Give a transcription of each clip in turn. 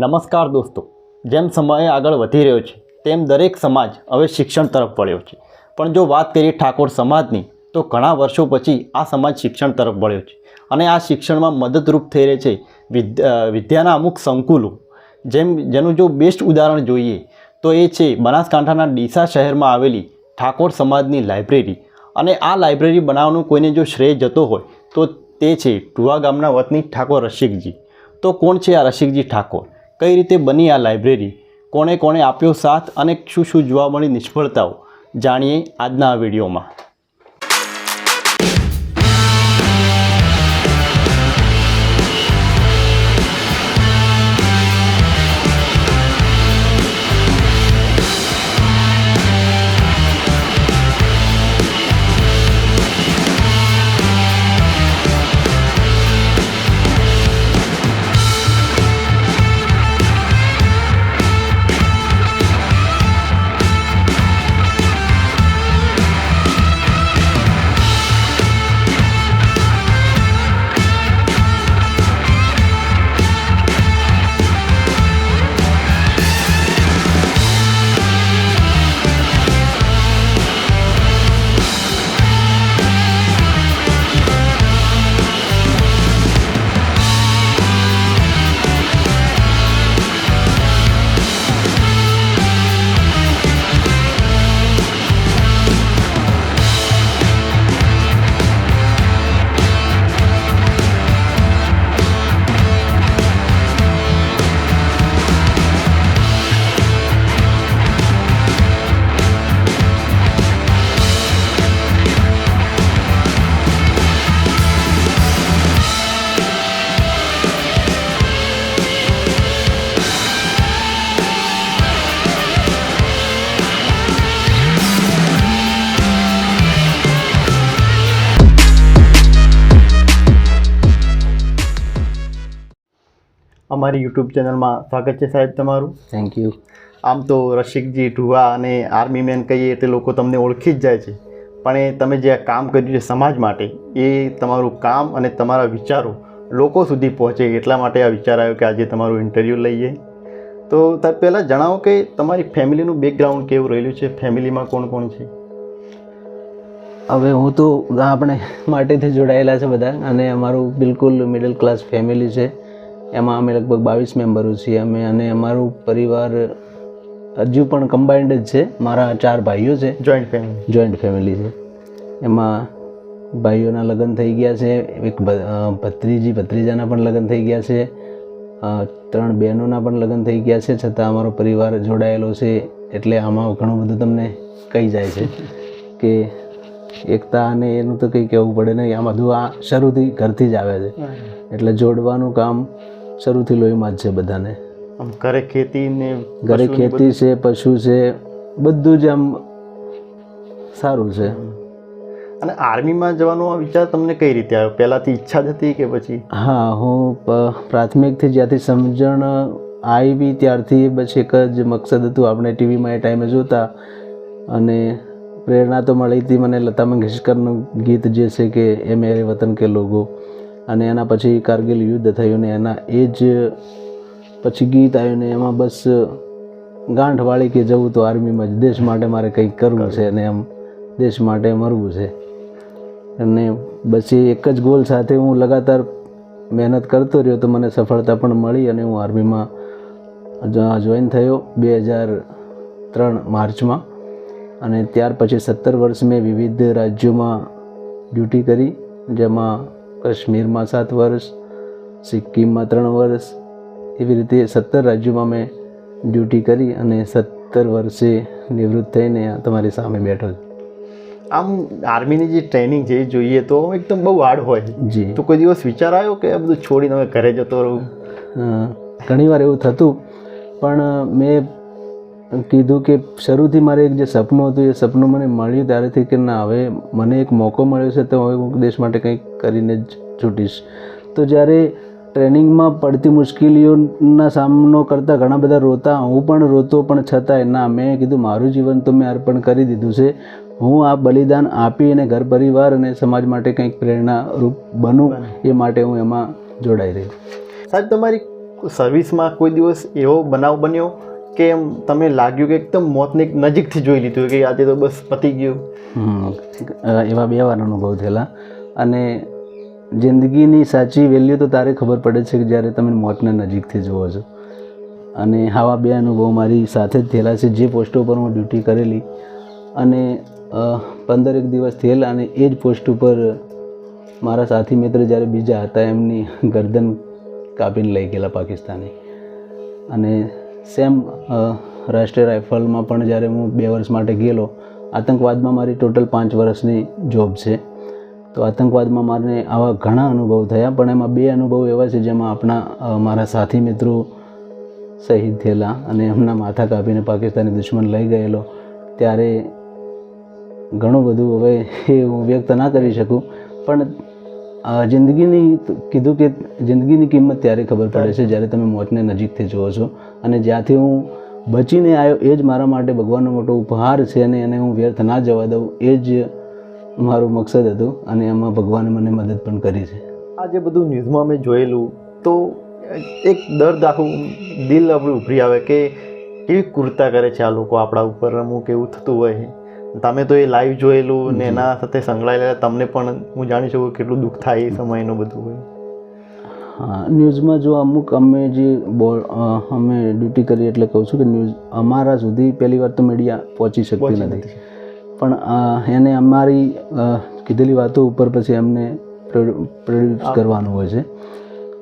નમસ્કાર દોસ્તો. જેમ સમય આગળ વધી રહ્યો છે, તેમ દરેક સમાજ હવે શિક્ષણ તરફ વળ્યો છે. પણ જો વાત કરીએ ઠાકોર સમાજની, તો ઘણા વર્ષો પછી આ સમાજ શિક્ષણ તરફ વળ્યો છે. અને આ શિક્ષણમાં મદદરૂપ થઈ રહે છે વિદ્ વિદ્યાના અમુક સંકુલો. જેમ, જેનું જો બેસ્ટ ઉદાહરણ જોઈએ, તો એ છે બનાસકાંઠાના ડીસા શહેરમાં આવેલી ઠાકોર સમાજની લાઇબ્રેરી. અને આ લાઇબ્રેરી બનાવવાનું કોઈને જો શ્રેય જતો હોય, તો તે છે ટુવા ગામના વતની ઠાકોર રસિકજી. તો કોણ છે આ રસિકજી ઠાકોર? કઈ રીતે બની આ લાઇબ્રેરી? કોણે કોણે આપ્યો સાથ અને શું શું જોવા મળી નિષ્ફળતાઓ? જાણીએ આજના આ વિડીયોમાં. અમારી યુટ્યુબ ચેનલમાં સ્વાગત છે સાહેબ તમારું. થેન્ક યુ આમ તો રસિકજી ઢુવા અને આર્મી મેન કહીએ એટલે લોકો તમને ઓળખી જ જાય છે. પણ એ તમે જે આ કામ કર્યું છે સમાજ માટે એ તમારું કામ અને તમારા વિચારો લોકો સુધી પહોંચે એટલા માટે આ વિચાર આવ્યો કે આજે તમારું ઇન્ટરવ્યૂ લઈએ. તો તાર પહેલાં જણાવો કે તમારી ફેમિલીનું બેકગ્રાઉન્ડ કેવું રહેલું છે? ફેમિલીમાં કોણ કોણ છે? હવે હું તો આપણે માટેથી જોડાયેલા છે બધા અને અમારું બિલકુલ મિડલ ક્લાસ ફેમિલી છે. એમાં અમે લગભગ બાવીસ મેમ્બરો છીએ અમે અને અમારું પરિવાર હજુ પણ કમ્બાઇન્ડ જ છે. મારા ચાર ભાઈઓ છે. જોઈન્ટ ફેમિલી જોઈન્ટ ફેમિલી છે. એમાં ભાઈઓના લગ્ન થઈ ગયા છે. એક ભત્રીજી ભત્રીજાના પણ લગ્ન થઈ ગયા છે. ત્રણ બહેનોના પણ લગ્ન થઈ ગયા છે. છતાં અમારો પરિવાર જોડાયેલો છે. એટલે આમાં ઘણું બધું તમને કહી જાય છે કે એકતા અને એનું તો કંઈ કહેવું પડે નહીં. આ બધું આ શરૂથી ઘરથી જ આવે છે. એટલે જોડવાનું કામ શરૂથી લોહીમાં જ છે બધાને. ઘરે ખેતી ને ઘરે ખેતી છે પશુ છે બધું જ આમ સારું છે. અને આર્મીમાં જવાનો આ વિચાર તમને કઈ રીતે આવ્યો? પહેલાંથી ઈચ્છા જ હતી કે પછી? હા હું પ્રાથમિકથી જ્યાંથી સમજણ આવી ત્યારથી બસ એક જ મકસદ હતું. આપણે ટીવીમાં એ ટાઈમે જોતા અને પ્રેરણા તો મળી હતી. મને લતા મંગેશકરનું ગીત જે છે કે એ મેરે વતન કે લોગો અને એના પછી કારગિલ યુદ્ધ થયું ને એના એ જ પછી ગીત આવ્યું ને એમાં બસ ગાંઠ વાળી કે જવું તો આર્મીમાં જ, દેશ માટે મારે કંઈક કરવું છે અને એમ, દેશ માટે મરવું છે. અને બસ એ એક જ ગોલ સાથે હું લગાતાર મહેનત કરતો રહ્યો તો મને સફળતા પણ મળી અને હું આર્મીમાં જોઈન થયો બે હજાર ત્રણ માર્ચમાં. અને ત્યાર પછી સત્તર વર્ષ મેં વિવિધ રાજ્યોમાં ડ્યુટી કરી, જેમાં કાશ્મીરમાં સાત વર્ષ સિક્કિમમાં ત્રણ વર્ષ. એવી રીતે સત્તર રાજ્યોમાં મેં ડ્યુટી કરી અને સત્તર વર્ષે નિવૃત્ત થઈને તમારી સામે બેઠો છું. આમ આર્મીની જે ટ્રેનિંગ છે એ જોઈએ તો એકદમ બહુ હાર્ડ હોય. જી. તો કોઈ દિવસ વિચાર આવ્યો કે આ બધું છોડીને હવે ઘરે જતો રહું? ઘણીવાર એવું થતું પણ મેં કીધું કે શરૂથી મારે એક જે સપનું હતું, એ સપનું મને મળ્યું ત્યારેથી કે ના, હવે મને એક મોકો મળ્યો છે, તો હવે હું દેશ માટે કંઈક કરીને જ છૂટીશ. તો જ્યારે ટ્રેનિંગમાં પડતી મુશ્કેલીઓના સામનો કરતાં ઘણા બધા રોતા, હું પણ રોતો, પણ છતાંય ના, મેં કીધું મારું જીવન તો મેં અર્પણ કરી દીધું છે. હું આ બલિદાન આપી અને ઘર પરિવાર અને સમાજ માટે કંઈક પ્રેરણારૂપ બનું, એ માટે હું એમાં જોડાઈ રહ્યો સાહેબ, તમારી સર્વિસમાં કોઈ દિવસ એવો બનાવ બન્યો કે એમ તમે લાગ્યું કે એકદમ મોતને નજીકથી જોઈ લીધું કે આજે તો બસ પતી ગયું. એવા બે વાર અનુભવ થયેલા. અને જિંદગીની સાચી વેલ્યુ તો તારે ખબર પડે છે કે જ્યારે તમે મોતને નજીકથી જુઓ છો. અને આવા બે અનુભવ મારી સાથે જ થયેલા છે જે પોસ્ટ ઉપર હું ડ્યુટી કરેલી. અને અ, પંદરેક દિવસ થયેલા અને એ જ પોસ્ટ ઉપર મારા સાથી મિત્ર જ્યારે બીજા હતા એમની ગરદન કાપીને લઈ ગયેલા પાકિસ્તાની. અને સેમ રાષ્ટ્રીય રાઇફલમાં પણ જ્યારે હું બે વર્ષ માટે ગયેલો, આતંકવાદમાં મારી ટોટલ પાંચ વર્ષની જોબ છે. તો આતંકવાદમાં મારે આવા ઘણા અનુભવ થયા, પણ એમાં બે અનુભવ એવા છે જેમાં આપણા મારા સાથી મિત્રો શહીદ થયેલા અને એમના માથા કાપીને પાકિસ્તાની દુશ્મન લઈ ગયેલો. ત્યારે ઘણું બધું હવે એ હું વ્યક્ત ના કરી શકું, પણ જિંદગીની કીધું કે જિંદગીની કિંમત ત્યારે ખબર પડે છે જ્યારે તમે મોતને નજીકથી જુઓ છો. અને જ્યાંથી હું બચીને આવ્યો એ જ મારા માટે ભગવાનનો મોટો ઉપહાર છે અને એને હું વ્યર્થ ના જવા દઉં એ જ મારું મકસદ હતું અને એમાં ભગવાને મને મદદ પણ કરી છે. આ જે બધું ન્યૂઝમાં મેં જોયેલું, તો એક દર્દ આખું દિલ આપણું ઉભરી આવે કે કેવી કુર્તા કરે છે આ લોકો આપણા ઉપર, અમુક એવું થતું હોય. તમે તો એ લાઈવ જોયેલું ને એના સાથે સંકળાયેલા તમને પણ હું જાણી શકું કેટલું દુઃખ થાય એ સમયનું બધું હોય. હા ન્યૂઝમાં જો અમુક અમે જે બોલ અમે ડ્યુટી કરીએ એટલે કહું છું કે ન્યૂઝ અમારા સુધી પહેલી વાર તો મીડિયા પહોંચી શકતી નથી. પણ એને અમારી કીધેલી વાતો ઉપર પછી અમને પ્રોડ્યુસ કરવાનું હોય છે.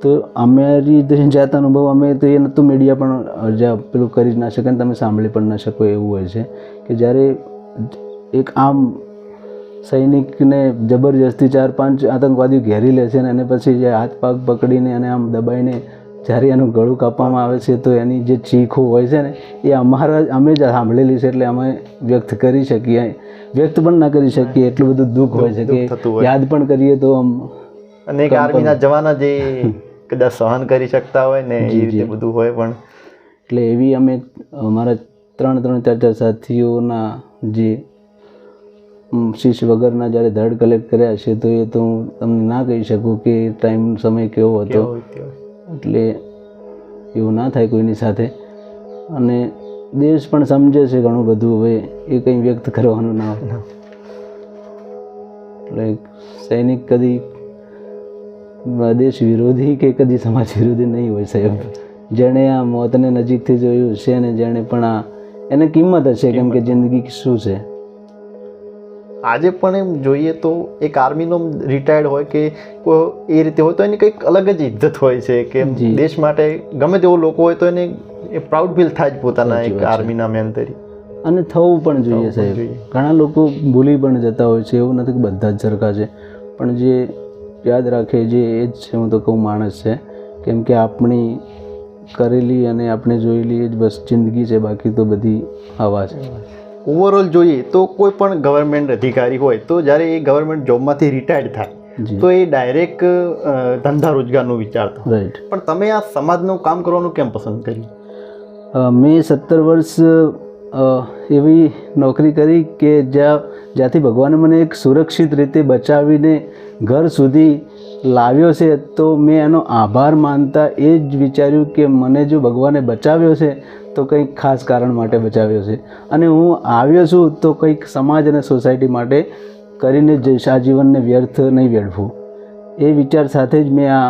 તો અમારી રીતે જાત અનુભવ અમે તો એ નહોતું મીડિયા પણ પેલું કરી જ ના શકે ને તમે સાંભળી પણ ના શકો એવું હોય છે કે જ્યારે એક આમ સૈનિકને જબરજસ્તી ચાર પાંચ આતંકવાદીઓ ઘેરી લે છે અને એને પછી જે હાથ પગ પકડીને અને આમ દબાઈને જ્યારે એનું ગળું કાપવામાં આવે છે તો એની જે ચીખો હોય છે ને એ અમારા અમે જ સાંભળેલી છે એટલે અમે વ્યક્ત કરી શકીએ. વ્યક્ત પણ ના કરી શકીએ એટલું બધું દુઃખ હોય છે કે યાદ પણ કરીએ તો આમ અને એક આર્મીના જવાના જે કદાચ સહન કરી શકતા હોય ને એ રીતે બધું હોય પણ એટલે એવી અમે અમારા ત્રણ ત્રણ ચાર ચાર સાથીઓના જે શીશ વગરના જ્યારે ધડ કલેક્ટ કર્યા છે તો એ તો હું તમને ના કહી શકું કે ટાઈમ સમય કેવો હતો. એટલે એવું ના થાય કોઈની સાથે. અને દેશ પણ સમજે છે ઘણું બધું હવે એ કંઈ વ્યક્ત કરવાનું ના હોય. એટલે સૈનિક કદી દેશ વિરોધી કે કદી સમાજ વિરોધી નહીં હોય સાહેબ. જેણે આ મોતને નજીકથી જોયું છે અને જેણે પણ આ એને કિંમત હશે કેમ કે જિંદગી શું છે? આજે પણ એમ જોઈએ તો એક આર્મીનો રિટાયર્ડ હોય કે કોઈ એ રીતે હોય તો એની કંઈક અલગ જ ઇજ્જત હોય છે કે. દેશ માટે ગમે તેવો લોકો હોય તો એને એ પ્રાઉડ ફીલ થાય જ પોતાના એક આર્મીના મેન તરીકે અને થવું પણ જોઈએ સાહેબ. ઘણા લોકો ભૂલી પણ જતા હોય છે એવું નથી કે બધા જ સરખા છે. પણ જે યાદ રાખે જે એ જ છે હું તો કહું માણસ છે કેમ કે આપણી કરેલી અને આપણે જોયેલી એ જ બસ જિંદગી છે બાકી તો બધી હવા છે. ઓવરઓલ જોઈએ તો કોઈ પણ ગવર્મેન્ટ અધિકારી હોય તો જ્યારે એ ગવર્મેન્ટ જોબમાંથી રિટાયર્ડ થાય તો એ ડાયરેક્ટ ધંધા રોજગારનું વિચારતો રાઈટ પણ તમે આ સમાજનું કામ કરવાનું કેમ પસંદ કર્યું? મેં સત્તર વર્ષ એવી નોકરી કરી કે જ્યાં જ્યાંથી ભગવાને મને એક સુરક્ષિત રીતે બચાવીને ઘર સુધી લાવ્યો છે તો મેં એનો આભાર માનતા એ જ વિચાર્યું કે મને જો ભગવાને બચાવ્યો છે તો કંઈક ખાસ કારણ માટે બચાવ્યો છે. અને હું આવ્યો છું તો કંઈક સમાજ અને સોસાયટી માટે કરીને જ જઈશ આ જીવનને વ્યર્થ નહીં વેડવું એ વિચાર સાથે જ મેં આ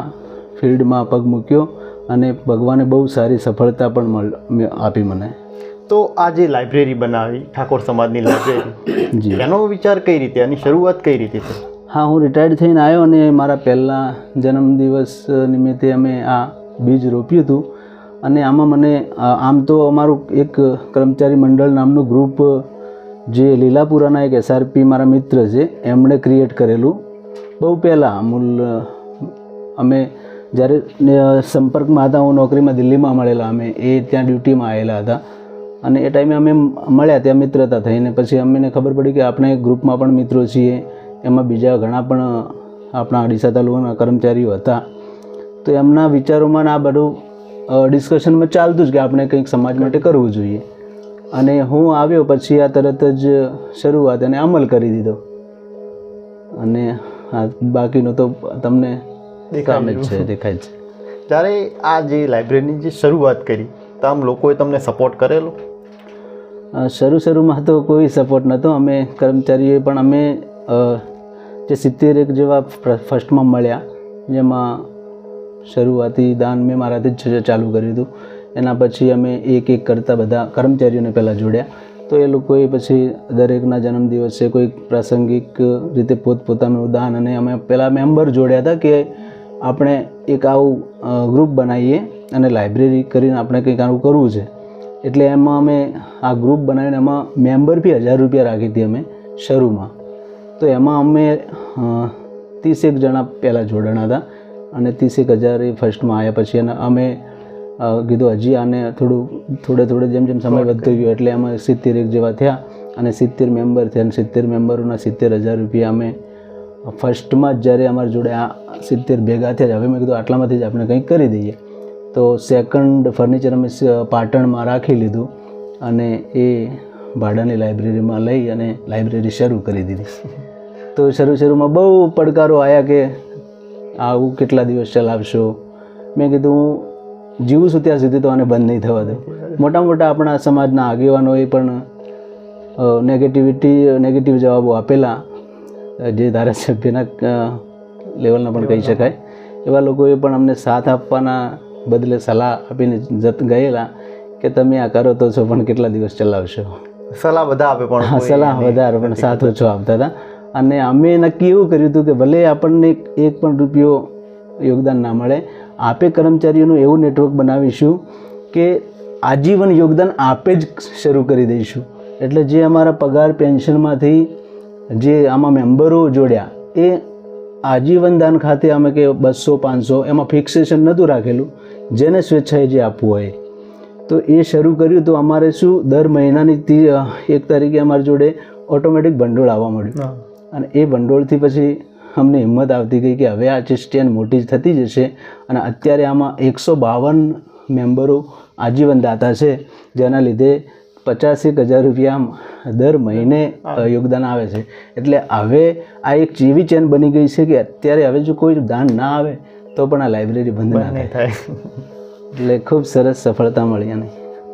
ફિલ્ડમાં પગ મૂક્યો અને ભગવાને બહુ સારી સફળતા પણ આપી મને. તો આ જે લાઇબ્રેરી બનાવી ઠાકોર સમાજની લાઇબ્રેરી જી. એનો વિચાર કઈ રીતે? આની શરૂઆત કઈ રીતે છે હા હું રિટાયર્ડ થઈને આવ્યો અને મારા પહેલાં જન્મદિવસ નિમિત્તે અમે આ બીજ રોપ્યું હતું. અને આમાં મને આમ તો અમારું એક કર્મચારી મંડળ નામનું ગ્રુપ, જે લીલાપુરાના એક એસઆરપી મારા મિત્ર છે, એમણે ક્રિએટ કરેલું. બહુ પહેલાં અમૂલ અમે જ્યારે સંપર્કમાં હતા, હું નોકરીમાં દિલ્હીમાં મળેલા, અમે એ ત્યાં ડ્યુટીમાં આવેલા હતા. અને એ ટાઈમે અમે મળ્યા, ત્યાં મિત્રતા થઈને પછી અમને ખબર પડી કે આપણે ગ્રુપમાં પણ મિત્રો છીએ. એમાં બીજા ઘણા પણ આપણા અડીસા તાલુકાના કર્મચારીઓ હતા. તો એમના વિચારોમાં આ બધું ડિસ્કશનમાં ચાલતું જ કે આપણે કંઈક સમાજ માટે કરવું જોઈએ. અને હું આવ્યો પછી આ તરત જ શરૂઆત અને અમલ કરી દીધો. અને આ બાકીનું તો તમને દેખાય જ છે દેખાય છે. ત્યારે આ જે લાઇબ્રેરીની જે શરૂઆત કરી તો આમ લોકોએ તમને સપોર્ટ કરેલો? શરૂ શરૂમાં તો કોઈ સપોર્ટ નહોતો. અમે કર્મચારીઓએ પણ અમે જે સિત્તેર એક જેવા ફર્સ્ટમાં મળ્યા જેમાં શરૂઆતી દાન મેં મારાથી જ ચાલુ કર્યું હતું. એના પછી અમે એક એક કરતાં બધા કર્મચારીઓને પહેલાં જોડ્યા. તો એ લોકોએ પછી દરેકના જન્મદિવસે કોઈ પ્રાસંગિક રીતે પોતપોતાનું દાન અને અમે પહેલાં મેમ્બર જોડ્યા હતા કે આપણે એક આવું ગ્રુપ બનાવીએ અને લાઇબ્રેરી કરીને આપણે કંઈક આવું કરવું છે. એટલે એમાં અમે આ ગ્રુપ બનાવીને એમાં મેમ્બર બી હજાર રૂપિયા રાખી હતી અમે શરૂમાં. તો એમાં અમે ત્રીસેક જણા પહેલાં જોડાણા હતા. અને ત્રીસેક હજાર એ ફર્સ્ટમાં આવ્યા પછી અને અમે કીધું હજી આને થોડું થોડે થોડે જેમ જેમ સમય વધતો ગયો એટલે અમે સિત્તેર એક જેવા થયા અને સિત્તેર મેમ્બર થયા અને સિત્તેર મેમ્બરોના સિત્તેર હજાર રૂપિયા અમે ફર્સ્ટમાં જ જ્યારે અમારી જોડે આ સિત્તેર ભેગા થયા હવે મેં કીધું આટલામાંથી જ આપણે કંઈક કરી દઈએ. તો સેકન્ડ ફર્નિચર અમે પાટણમાં રાખી લીધું અને એ ભાડાની લાઇબ્રેરીમાં લઈ અને લાઇબ્રેરી શરૂ કરી દીધી. તો શરૂ શરૂમાં બહુ પડકારો આવ્યા કે આવું કેટલા દિવસ ચલાવશો? મેં કીધું હું જીવું છું ત્યાં સુધી તો આને બંધ નહીં થવા દઉં મોટા મોટા આપણા સમાજના આગેવાનોએ પણ નેગેટિવિટી નેગેટિવ જવાબો આપેલા જે ધારાસભ્યના લેવલના પણ કહી શકાય. એવા લોકોએ પણ અમને સાથ આપવાના બદલે સલાહ આપીને જત ગયેલા કે તમે આ કરો તો છો પણ કેટલા દિવસ ચલાવશો? સલાહ બધા આપે પણ સલાહ વધારે પણ સાથ ઓછો આપતા હતા. અને અમે નક્કી એવું કર્યું હતું કે ભલે આપણને એક- પણ રૂપિયો યોગદાન ના મળે, આપે કર્મચારીઓનું એવું નેટવર્ક બનાવીશું કે આજીવન યોગદાન આપે જ શરૂ કરી દઈશું. એટલે જે અમારા પગાર પેન્શનમાંથી જે આમાં મેમ્બરો જોડ્યા, એ આજીવન દાન ખાતે અમે કે બસો, પાંચસો એમાં ફિક્સેશન નહોતું રાખેલું. જેને સ્વેચ્છાએ જે આપવું હોય. તો એ શરૂ કર્યું તો અમારે શું દર મહિનાની એક તારીખે અમારી જોડે ઓટોમેટિક ભંડોળ આવવા મળ્યું. અને એ ભંડોળથી પછી અમને હિંમત આવતી ગઈ કે હવે આ જે સ્ટેન્ડ મોટી થતી જશે. અને અત્યારે આમાં એકસો બાવન મેમ્બરો આજીવન દાતા છે જેના લીધે પચાસેક હજાર રૂપિયા દર મહિને યોગદાન આવે છે. એટલે હવે આ એક જેવી ચેન બની ગઈ છે કે અત્યારે હવે જો કોઈ દાન ના આવે તો પણ આ લાઇબ્રેરી બંધ ના થાય. થાય. એટલે ખૂબ સરસ સફળતા મળી અને.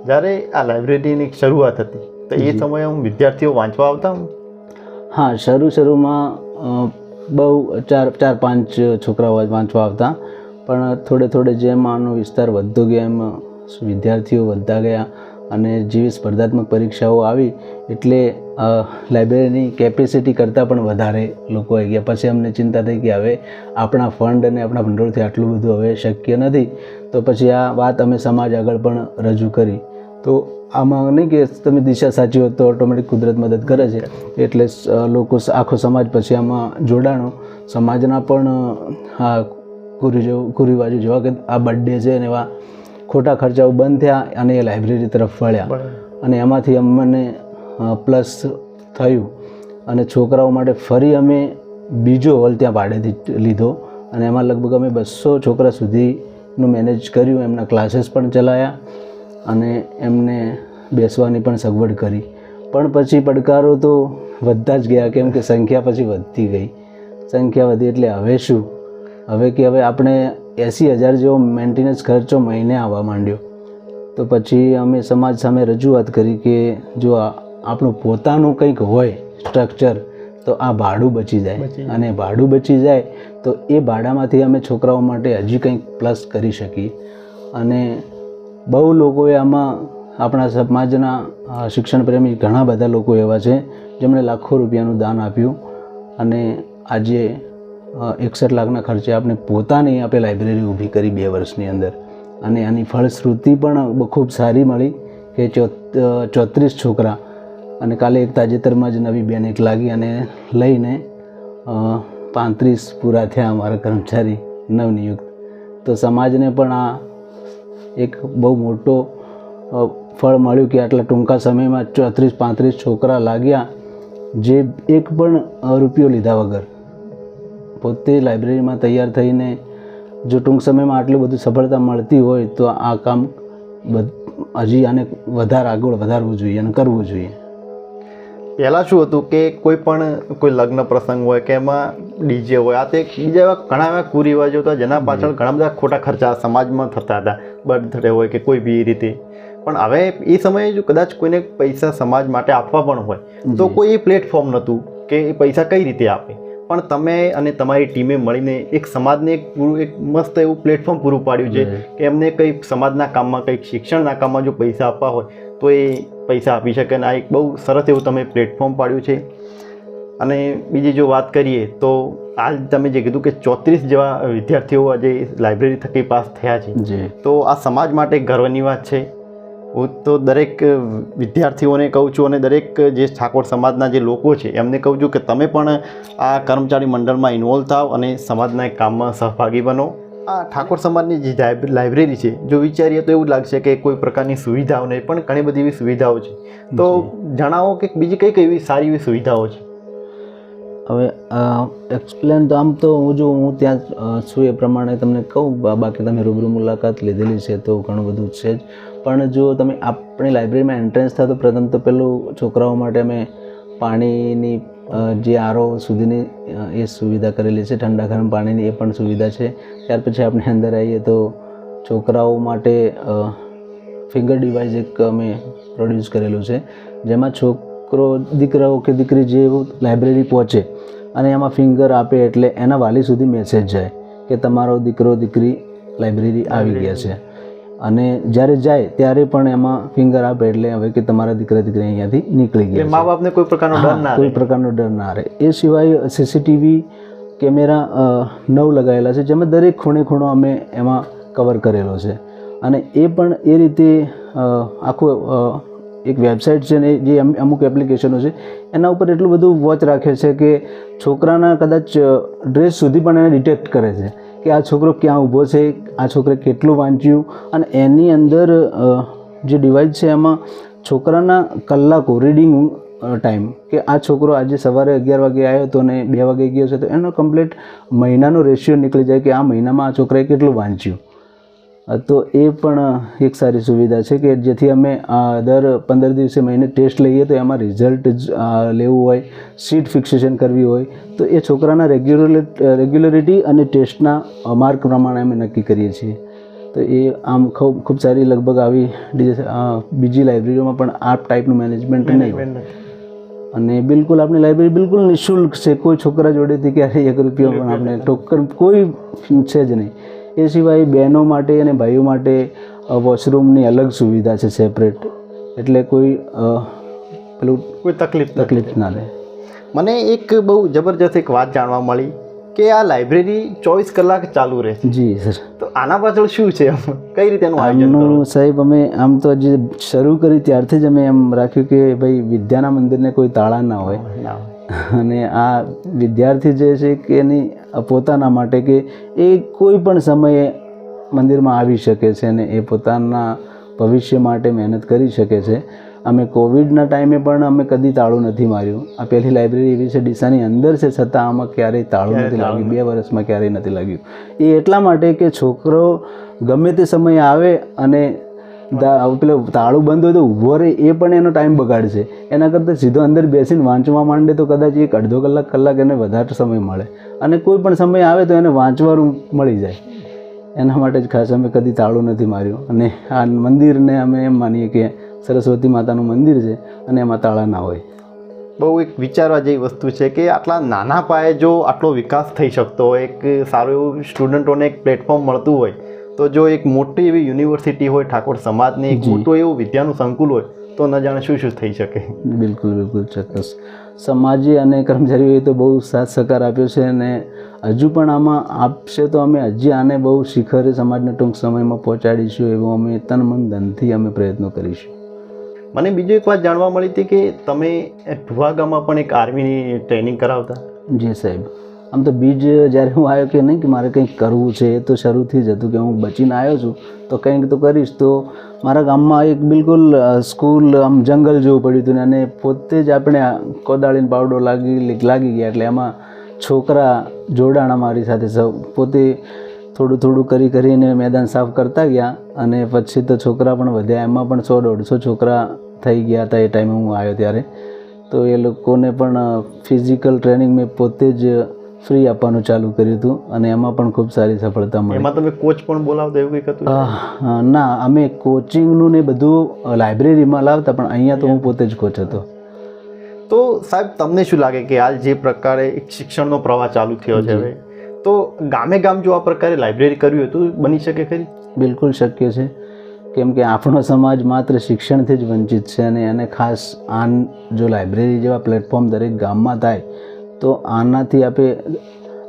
જ્યારે આ લાઇબ્રેરીની શરૂઆત હતી તો એ સમયે હું વિદ્યાર્થીઓ વાંચવા આવતા હા, શરૂ શરૂમાં બહુ ચાર ચાર, પાંચ છોકરાઓ વાંચવા આવતા. પણ થોડે થોડે જેમ આનો વિસ્તાર વધતો ગયો, એમ વિદ્યાર્થીઓ વધતા ગયા અને જેવી સ્પર્ધાત્મક પરીક્ષાઓ આવી, એટલે લાઇબ્રેરીની કેપેસિટી કરતાં પણ વધારે લોકો આવી ગયા. પછી અમને ચિંતા થઈ કે હવે આપણા ફંડ અને આપણા ભંડોળથી આટલું બધું હવે શક્ય નથી. તો પછી આ વાત અમે સમાજ આગળ પણ રજૂ કરી. તો આમાં નહીં કે તમે દિશા સાચી હોત તો ઓટોમેટિક કુદરત મદદ કરે છે. એટલે લોકો આખો સમાજ પછી આમાં જોડાણો સમાજના પણ આ કુરી કુરિવાજો જેવા કે આ બર્થડે છે અને એવા ખોટા ખર્ચાઓ બંધ થયા અને એ લાઇબ્રેરી તરફ વળ્યા. અને એમાંથી અમને પ્લસ થયું અને છોકરાઓ માટે ફરી અમે બીજો હોલ ત્યાં ભાડેથી લીધો અને એમાં લગભગ અમે બસો છોકરા સુધીનું મેનેજ કર્યું. એમના ક્લાસીસ પણ ચલાવ્યા અને એમને બેસવાની પણ સગવડ કરી. પણ પછી પડકારો તો વધતા જ ગયા કેમ કે સંખ્યા પછી વધતી ગઈ. સંખ્યા વધી એટલે હવે શું? હવે કે હવે આપણે એંસી હજાર જેવો મેન્ટેનન્સ ખર્ચો મહિને આવવા માંડ્યો. તો પછી અમે સમાજ સામે રજૂઆત કરી કે જો આપણું પોતાનું કંઈક હોય સ્ટ્રક્ચર તો આ ભાડું બચી જાય. અને ભાડું બચી જાય તો એ ભાડામાંથી અમે છોકરાઓ માટે હજી કંઈક પ્લસ કરી શકીએ. અને બહુ લોકોએ આમાં આપણા સમાજના શિક્ષણ પ્રેમી ઘણા બધા લોકો એવા છે, જેમણે લાખો રૂપિયાનું દાન આપ્યું અને આજે એકસઠ લાખના ખર્ચે આપણે પોતાની આપણે લાઇબ્રેરી ઊભી કરી બે વર્ષની અંદર. અને આની ફળશ્રુતિ પણ ખૂબ સારી મળી કે ચોત ચોત્રીસ છોકરા અને કાલે એક તાજેતરમાં જ નવી બેન એક લાગી અને લઈને પાંત્રીસ પૂરા થયા અમારા કર્મચારી નવનિયુક્ત. તો સમાજને પણ આ એક બહુ મોટો ફળ મળ્યું કે આટલા ટૂંકા સમયમાં ચોત્રીસ, પાંત્રીસ છોકરા લાગ્યા, જે એક પણ રૂપિયો લીધા વગર. પોતે લાઇબ્રેરીમાં તૈયાર થઈને, જો ટૂંક સમયમાં આટલું બધું સફળતા મળતી હોય, તો આ કામ હજી આને વધારે આગળ વધારવું જોઈએ અને કરવું જોઈએ. પહેલાં શું હતું કે કોઈ પણ, કોઈ લગ્ન પ્રસંગ હોય કે એમાં ડીજે હોય. આ તે બીજા એવા ઘણા એવા કુરિવાજો હતા જેના પાછળ ઘણા બધા ખોટા ખર્ચા સમાજમાં થતા હતા. બર્થડે હોય કે કોઈ બી રીતે. પણ હવે એ સમયે જો કદાચ કોઈને પૈસા સમાજ માટે આપવા પણ હોય તો કોઈ એ પ્લેટફોર્મ નહોતું કે એ પૈસા કઈ રીતે આપે. પણ તમે અને તમારી ટીમે મળીને એક સમાજને એક પૂરું એક મસ્ત એવું પ્લેટફોર્મ પૂરું પાડ્યું છે કે એમને કંઈ સમાજના કામમાં કંઈક શિક્ષણના કામમાં જો પૈસા આપવા હોય તો એ પૈસા આપી શકે. અને આ એક બહુ સરસ એવું તમે પ્લેટફોર્મ પાડ્યું છે. અને બીજી જો વાત કરીએ તો આજ તમે જે કીધું કે ચોત્રીસ જેવા વિદ્યાર્થીઓ આજે લાઇબ્રેરી થકી પાસ થયા છે. તો આ સમાજ માટે ગર્વની વાત છે. હું તો દરેક વિદ્યાર્થીઓને કહું છું અને દરેક જે ઠાકોર સમાજના જે લોકો છે એમને કહું છું કે તમે પણ આ કર્મચારી મંડળમાં ઇન્વોલ્વ થાવ અને સમાજના એક કામમાં સહભાગી બનો. આ ઠાકોર સમાજની જે લાઇબ્રેરી છે જો વિચારીએ તો એવું લાગશે કે કોઈ પ્રકારની સુવિધાઓ નહીં પણ ઘણી બધી એવી સુવિધાઓ છે. તો જણાવો કે બીજી કઈ કઈ એવી સારી એવી સુવિધાઓ છે? હવે એક્સપ્લેન તો આમ તો હું જો, હું ત્યાં છું એ પ્રમાણે તમને કહું બાકી તમે રૂબરૂ મુલાકાત લીધેલી છે તો ઘણું બધું છે જ. પણ જો તમે આપણી લાઇબ્રેરીમાં એન્ટ્રન્સ થાય તો પ્રથમ તો પેલું છોકરાઓ માટે અમે પાણીની જે આરો સુધીની એ સુવિધા કરેલી છે, ઠંડા ગરમ પાણીની એ પણ સુવિધા છે. ત્યાર પછી આપણે અંદર આવીએ તો છોકરાઓ માટે ફિંગર ડિવાઇસ એક અમે પ્રોડ્યુસ કરેલું છે. જેમાં છોકરો દીકરાઓ કે દીકરી જે લાઇબ્રેરી પહોંચે અને એમાં ફિંગર આપે એટલે એના વાલી સુધી મેસેજ જાય કે તમારો દીકરો દીકરી લાઇબ્રેરી આવી ગયા છે. અને જ્યારે જાય ત્યારે પણ એમાં ફિંગર આપે એટલે હવે કે તમારા દીકરા દીકરી અહીંયાથી નીકળી ગયા મા બાપને કોઈ પ્રકારનો ડર ના કોઈ પ્રકારનો ડર ના રહે. એ સિવાય સીસીટીવી કેમેરા નવ લગાવેલા છે જેમાં દરેક ખૂણે ખૂણો અમે એમાં કવર કરેલો છે. અને એ પણ એ રીતે આખું એક વેબસાઇટ છે ને જે અમુક એપ્લિકેશનો છે, એના ઉપર એટલું બધું વોચ રાખે છે કે છોકરાના કદાચ ડ્રેસ સુધી પણ એને ડિટેક્ટ કરે છે કે આ છોકરો ક્યાં ઊભો છે, આ છોકરે કેટલું વાંચ્યું અને એની અંદર જે ડિવાઇસ છે એમાં છોકરાના કલાકો રીડિંગ ટાઈમ કે આ છોકરો આજે સવારે અગિયાર વાગે આવ્યો હતો ને બે વાગે ગયો છે, તો એનો કમ્પ્લીટ મહિનાનો રેશિયો નીકળી જાય કે આ મહિનામાં આ છોકરાએ કેટલું વાંચ્યું. તો એ પણ એક સારી સુવિધા છે કે જેથી અમે દર પંદર દિવસે મહિને ટેસ્ટ લઈએ તો એમાં રિઝલ્ટ લેવું હોય સીટ ફિક્સેશન કરવી હોય તો એ છોકરાના રેગ્યુલર રેગ્યુલરિટી અને ટેસ્ટના માર્ક પ્રમાણે અમે નક્કી કરીએ છીએ. તો એ આમ ખૂબ ખૂબ સારી લગભગ આવી બીજી લાઇબ્રેરીઓમાં પણ આ ટાઈપનું મેનેજમેન્ટ નહીં અને બિલકુલ આપણી લાઇબ્રેરી બિલકુલ નિઃશુલ્ક છે. કોઈ છોકરા જોડેથી ક્યારે એક રૂપિયા પણ આપણે ટોકન કોઈ છે જ નહીં. એ સિવાય બહેનો માટે અને ભાઈઓ માટે વોશરૂમની અલગ સુવિધા છે સેપરેટ એટલે કોઈ પેલું કોઈ તકલીફ તકલીફ ના રહે. મને એક બહુ જબરજસ્ત એક વાત જાણવા મળી કે આ લાઇબ્રેરી ચોવીસ કલાક ચાલુ રહે જી સર. તો આના પાછળ શું છે? કઈ રીતે આયોજન સાહેબ અમે આમ તો જે શરૂ કરી ત્યારથી જ અમે એમ રાખ્યું કે ભાઈ વિદ્યાના મંદિરને કોઈ તાળા ના હોય. અને આ વિદ્યાર્થી જે છે કે એની પોતાના માટે કે એ કોઈ પણ સમયે મંદિરમાં આવી શકે છે અને એ પોતાના ભવિષ્ય માટે મહેનત કરી શકે છે. અમે કોવિડના ટાઈમે પણ અમે કદી તાળું નથી માર્યું. આ પહેલી લાઇબ્રેરી એવી છે ડીસાની અંદર છે છતાં આમાં ક્યારેય તાળું નથી લાગ્યું. બે વર્ષમાં ક્યારેય નથી લાગ્યું. એ એટલા માટે કે છોકરો ગમે તે સમયે આવે અને પેલો તાળું બંધ હોય તો ઊભો રહે, એ પણ એનો ટાઈમ બગાડશે. એના કરતાં સીધો અંદર બેસીને વાંચવા માંડે તો કદાચ એક અડધો કલાક કલાક એને વધારે સમય મળે. અને કોઈ પણ સમય આવે તો એને વાંચવાનું મળી જાય. એના માટે જ ખાસ અમે કદી તાળું નથી માર્યું. અને આ મંદિરને અમે એમ માનીએ કે સરસ્વતી માતાનું મંદિર છે અને એમાં તાળા ના હોય. બહુ એક વિચારવા જેવી વસ્તુ છે કે આટલા નાના પાયે જો આટલો વિકાસ થઈ શકતો હોય, એક સારું એવું સ્ટુડન્ટોને એક પ્લેટફોર્મ મળતું હોય તો જો એક મોટી એવી યુનિવર્સિટી હોય ઠાકોર સમાજની એક મોટું એવું વિદ્યાનું સંકુલ હોય તો ન જાણે શું શું થઈ શકે. બિલકુલ બિલકુલ ચોક્કસ. સમાજે અને કર્મચારીઓએ તો બહુ સાથ સહકાર આપ્યો છે અને હજુ પણ આમાં આપશે તો અમે હજી આને બહુ શિખરે સમાજને ટૂંક સમયમાં પહોંચાડીશું એવો અમે તન મન ધનથી અમે પ્રયત્નો કરીશું. મને બીજી એક વાત જાણવા મળી હતી કે તમે ઢુવાગામાં પણ એક આર્મીની ટ્રેનિંગ કરાવતા? જી સાહેબ. આમ તો બીજ જ્યારે હું આવ્યો કે નહીં કે મારે કંઈક કરવું છે, એ તો શરૂથી જ હતું કે હું બચીને આવ્યો છું, તો કંઈક તો કરીશ. તો મારા ગામમાં એક બિલકુલ સ્કૂલ આમ જંગલ જેવું પડ્યું હતું ને અને પોતે જ આપણે કોદાળીને પાવડો લાગી લાગી ગયા એટલે એમાં છોકરા જોડાણા મારી સાથે સૌ, પોતે થોડું થોડું કરી કરીને મેદાન સાફ કરતા ગયા અને પછી તો છોકરા પણ વધ્યા, એમાં પણ સો દોઢસો છોકરા થઈ ગયા હતા એ ટાઈમે હું આવ્યો ત્યારે. તો એ લોકોને પણ ફિઝિકલ ટ્રેનિંગ મેં પોતે જ ફ્રી આપવાનું ચાલુ કર્યું હતું અને એમાં પણ ખૂબ સારી સફળતા મળી. એમાં તમે કોચ પણ બોલાવતા એવું કંઈક હતું? ના અમે કોચિંગનું ને બધું લાઇબ્રેરીમાં લાવતા પણ અહીંયા તો હું પોતે જ કોચ હતો. તો સાહેબ તમને શું લાગે કે હાલ જે પ્રકારે એક શિક્ષણનો પ્રવાહ ચાલુ થયો છે હવે તો ગામે ગામ જો આ પ્રકારે લાઇબ્રેરી કરવી હોય તો બની શકે ખરી? બિલકુલ શક્ય છે. કેમ કે આપણો સમાજ માત્ર શિક્ષણથી જ વંચિત છે અને એને ખાસ આન જો લાઇબ્રેરી જેવા પ્લેટફોર્મ દરેક ગામમાં થાય તો આનાથી આપણે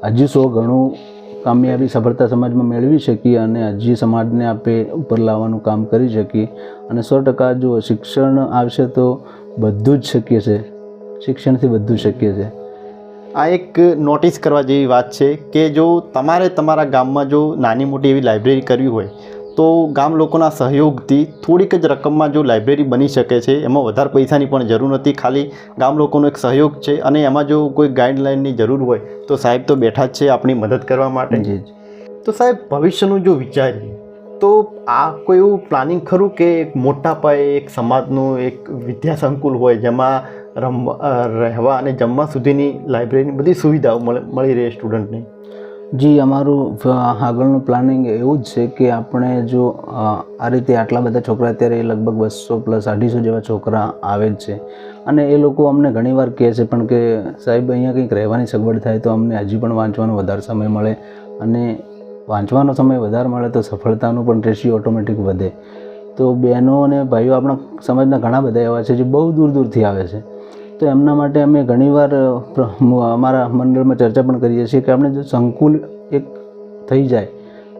હજી સો ઘણું કામયાબી સફળતા સમાજમાં મેળવી શકીએ અને હજી સમાજને આપણે ઉપર લાવવાનું કામ કરી શકીએ. અને સો ટકા જો શિક્ષણ આવશે તો બધું જ શક્ય છે. શિક્ષણથી બધું શક્ય છે. આ એક નોટિસ કરવા જેવી વાત છે કે જો તમારે તમારા ગામમાં જો નાની મોટી એવી લાઇબ્રેરી કરવી હોય તો ગામ લોકોના સહયોગથી થોડીક જ રકમમાં જો લાઇબ્રેરી બની શકે છે એમાં વધારે પૈસાની પણ જરૂર નથી. ખાલી ગામ લોકોનો એક સહયોગ છે અને એમાં જો કોઈ ગાઈડલાઇનની જરૂર હોય તો સાહેબ તો બેઠા જ છે આપણી મદદ કરવા માટે. તો સાહેબ ભવિષ્યનું જો વિચારીએ તો આ કોઈ એવું પ્લાનિંગ ખરું કે એક મોટા પાયે એક સમાજનું એક વિદ્યા સંકુલ હોય જેમાં રમવા રહેવા અને જમવા સુધીની લાઇબ્રેરીની બધી સુવિધાઓ મળે- મળી રહે સ્ટુડન્ટને જી, અમારું આગળનું પ્લાનિંગ એવું જ છે કે આપણે જો આ રીતે આટલા બધા છોકરા અત્યારે લગભગ બસો પ્લસ અઢીસો જેવા છોકરા આવે જ છે. અને એ લોકો અમને ઘણીવાર કહે છે પણ કે, સાહેબ, અહીંયા કંઈક રહેવાની સગવડ થાય તો અમને હજી પણ વાંચવાનો વધારે સમય મળે. અને વાંચવાનો સમય વધારે મળે તો સફળતાનું પણ રેશિયો ઓટોમેટિક વધે. તો બહેનો અને ભાઈઓ આપણા સમાજના ઘણા બધા એવા છે જે બહુ દૂર દૂરથી આવે છે. તો એમના માટે અમે ઘણીવાર અમારા મંડળમાં ચર્ચા પણ કરીએ છીએ કે આપણે જો સંકુલ એક થઈ જાય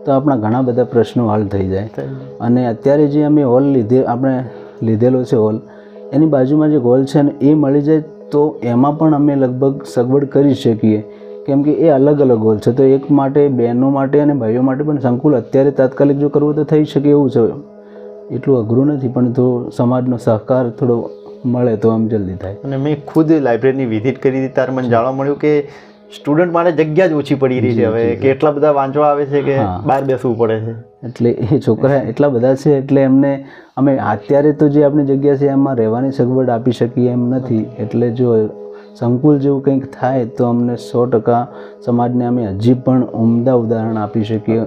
તો આપણા ઘણા બધા પ્રશ્નો હલ થઈ જાય. અને અત્યારે જે અમે હોલ લીધે આપણે લીધેલો છે હોલ એની બાજુમાં જે હોલ છે ને એ મળી જાય તો એમાં પણ અમે લગભગ સગવડ કરી શકીએ. કેમ કે એ અલગ અલગ હોલ છે. તો એક માટે બહેનો માટે અને ભાઈઓ માટે પણ સંકુલ અત્યારે તાત્કાલિક જો કરવું તો થઈ શકે એવું છે. એટલું અઘરું નથી પણ તો સમાજનો સહકાર થોડો મળે તો આમ જલ્દી થાય. અને મેં ખુદ લાઇબ્રેરીની વિઝિટ કરી હતી ત્યારે મને જાણવા મળ્યું કે સ્ટુડન્ટ માટે જગ્યા જ ઓછી પડી રહી છે હવે. કે એટલા બધા વાંચવા આવે છે કે બહાર બેસવું પડે છે. એટલે એ છોકરા એટલા બધા છે એટલે એમને અમે અત્યારે તો જે આપણી જગ્યા છે એમાં રહેવાની સગવડ આપી શકીએ એમ નથી. એટલે જો સંકુલ જેવું કંઈક થાય તો અમને સો ટકા સમાજને અમે હજી પણ ઉમદા ઉદાહરણ આપી શકીએ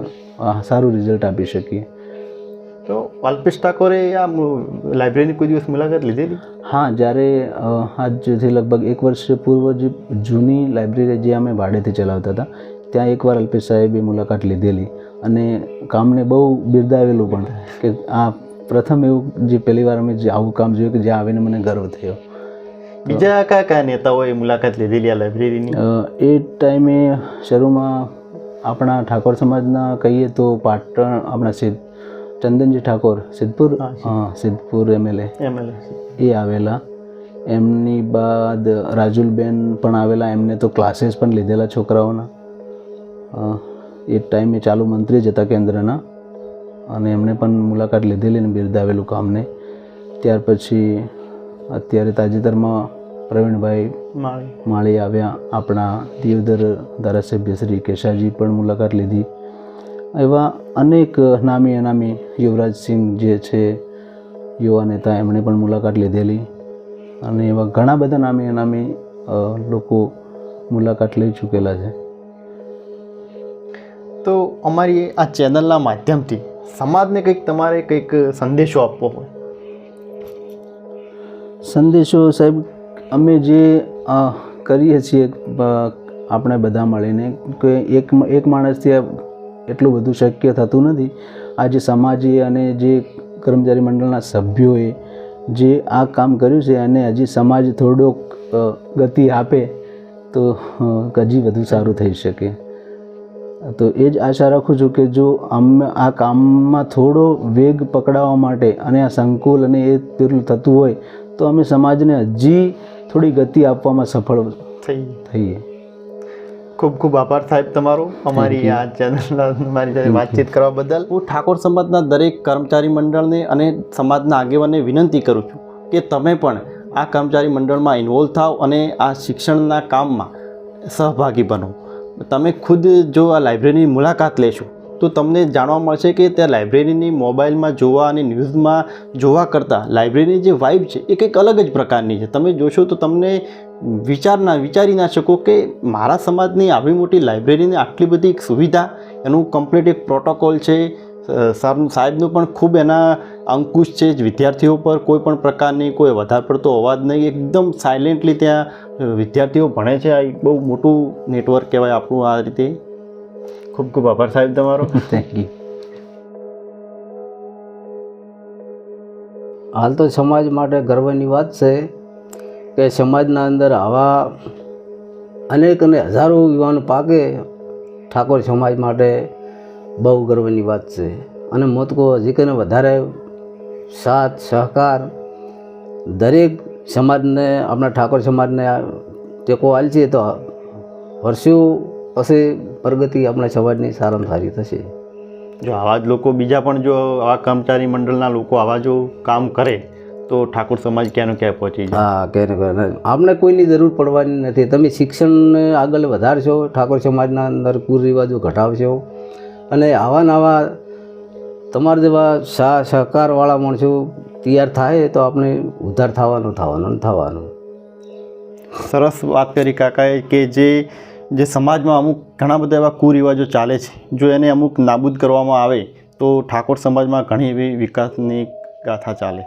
સારું રિઝલ્ટ આપી શકીએ. તો અલ્પેશ ઠાકોરે આ લાઇબ્રેરીની કોઈ દિવસ મુલાકાત લીધેલી? હા જ્યારે આજથી લગભગ એક વર્ષ પૂર્વ જે જૂની લાઇબ્રેરી જે અમે ભાડેથી ચલાવતા હતા ત્યાં એકવાર અલ્પેશ સાહેબે મુલાકાત લીધેલી. અને કામને બહુ બિરદાવેલું પણ કે આ પ્રથમ એવું જે પહેલી વાર અમે જે આવું કામ જોયું કે જ્યાં આવીને મને ગર્વ થયો. બીજા કયા કયા નેતાઓએ મુલાકાત લીધેલી આ લાઇબ્રેરીની એ ટાઈમે શરૂમાં આપણા ઠાકોર સમાજના કહીએ તો પાટણ આપણા ચંદનજી ઠાકોર સિદ્ધપુર હા, સિદ્ધપુર એમએલએ એ આવેલા. એમની બાદ રાજુલબેન પણ આવેલા. એમને તો ક્લાસીસ પણ લીધેલા છોકરાઓના. એ ટાઈમે ચાલુ મંત્રી જ હતા કેન્દ્રના. અને એમણે પણ મુલાકાત લીધેલી ને બિરદાવેલું કામને. ત્યાર પછી અત્યારે તાજેતરમાં પ્રવીણભાઈ માળી. માળી આવ્યા. આપણા દિયોદર ધારાસભ્ય શ્રી કેશાજી પણ મુલાકાત લીધી. એવા અનેક નામી અનામી યુવરાજસિંહ જે છે યુવા નેતા એમણે પણ મુલાકાત લીધેલી. અને એવા ઘણા બધા નામી અનામી લોકો મુલાકાત લઈ ચૂકેલા છે. તો અમારી આ ચેનલના માધ્યમથી સમાજને કંઈક તમારે કંઈક સંદેશો આપવો હોય. સંદેશો સાહેબ અમે જે કરીએ છીએ આપણે બધા મળીને કે એક એક માણસથી એટલું બધું શક્ય થતું નથી. આજે સમાજે અને જે કર્મચારી મંડળના સભ્યોએ જે આ કામ કર્યું છે અને હજી સમાજ થોડોક ગતિ આપે તો હજી વધુ સારું થઈ શકે. તો એ જ આશા રાખું છું કે જો અમે આ કામમાં થોડો વેગ પકડાવવા માટે અને આ સંકુલ અને એ પેલું થતું હોય તો અમે સમાજને હજી થોડી ગતિ આપવામાં સફળ થઈ થઈએ. ખૂબ ખૂબ આભાર સાહેબ તમારો. અમારી આ ચેનલના મારી સાથે વાતચીત કરવા બદલ. હું ઠાકોર સમાજના દરેક કર્મચારી મંડળને અને સમાજના આગેવાનને વિનંતી કરું છું કે તમે પણ આ કર્મચારી મંડળમાં ઇન્વોલ્વ થાવ અને આ શિક્ષણના કામમાં સહભાગી બનો. તમે ખુદ જો આ લાઇબ્રેરીની મુલાકાત લેશો તો તમને જાણવા મળશે કે ત્યાં લાઇબ્રેરીની મોબાઈલમાં જોવા અને ન્યૂઝમાં જોવા કરતાં લાઇબ્રેરીની જે વાઇબ છે એ કંઈક અલગ જ પ્રકારની છે. તમે જોશો તો તમને વિચાર ના વિચારી ના શકો કે મારા સમાજની આવી મોટી લાઇબ્રેરીની આટલી બધી એક સુવિધા, એનું કમ્પ્લીટ એક પ્રોટોકોલ છે. સરનું સાહેબનું પણ ખૂબ એના અંકુશ છે જ. વિદ્યાર્થીઓ પર કોઈ પણ પ્રકારની કોઈ વધારે પડતો અવાજ નહીં. એકદમ સાયલેન્ટલી ત્યાં વિદ્યાર્થીઓ ભણે છે. આ એક બહુ મોટું નેટવર્ક કહેવાય આપણું આ રીતે. ખૂબ ખૂબ આભાર સાહેબ તમારો. થેન્ક યુ હાલ તો સમાજ માટે ગર્વની વાત છે. કે સમાજના અંદર આવા અનેક અને હજારો યુવાનો પાકે ઠાકોર સમાજ માટે બહુ ગર્વની વાત છે. અને મોતકો હજી કંઈ વધારે સાથ, સહકાર દરેક સમાજને, આપણા ઠાકોર સમાજને ટેકો આલશે તો વર્ષો પછી પ્રગતિ આપણા સમાજની સારામાં સારી થશે. જો આવા જ લોકો બીજા પણ જો આવા કર્મચારી મંડળના લોકો આવા જો કામ કરે તો ઠાકોર સમાજ ક્યાંનો ક્યાં પહોંચી જાય હા ક્યાંને આપણે કોઈની જરૂર પડવાની નથી. તમે શિક્ષણને આગળ વધારશો ઠાકોર સમાજના અંદર કુરિવાજો ઘટાડશો અને આવા નવા તમારા જેવા સા સહકારવાળા માણસો તૈયાર થાય તો આપણે ઉદ્ધાર થવાનું થવાનું ને થવાનું. સરસ વાત કરી કાકાએ કે જે જે સમાજમાં અમુક ઘણા બધા એવા કુરિવાજો ચાલે છે. જો એને અમુક નાબૂદ કરવામાં આવે તો ઠાકોર સમાજમાં ઘણી એવી વિકાસની ગાથા ચાલે.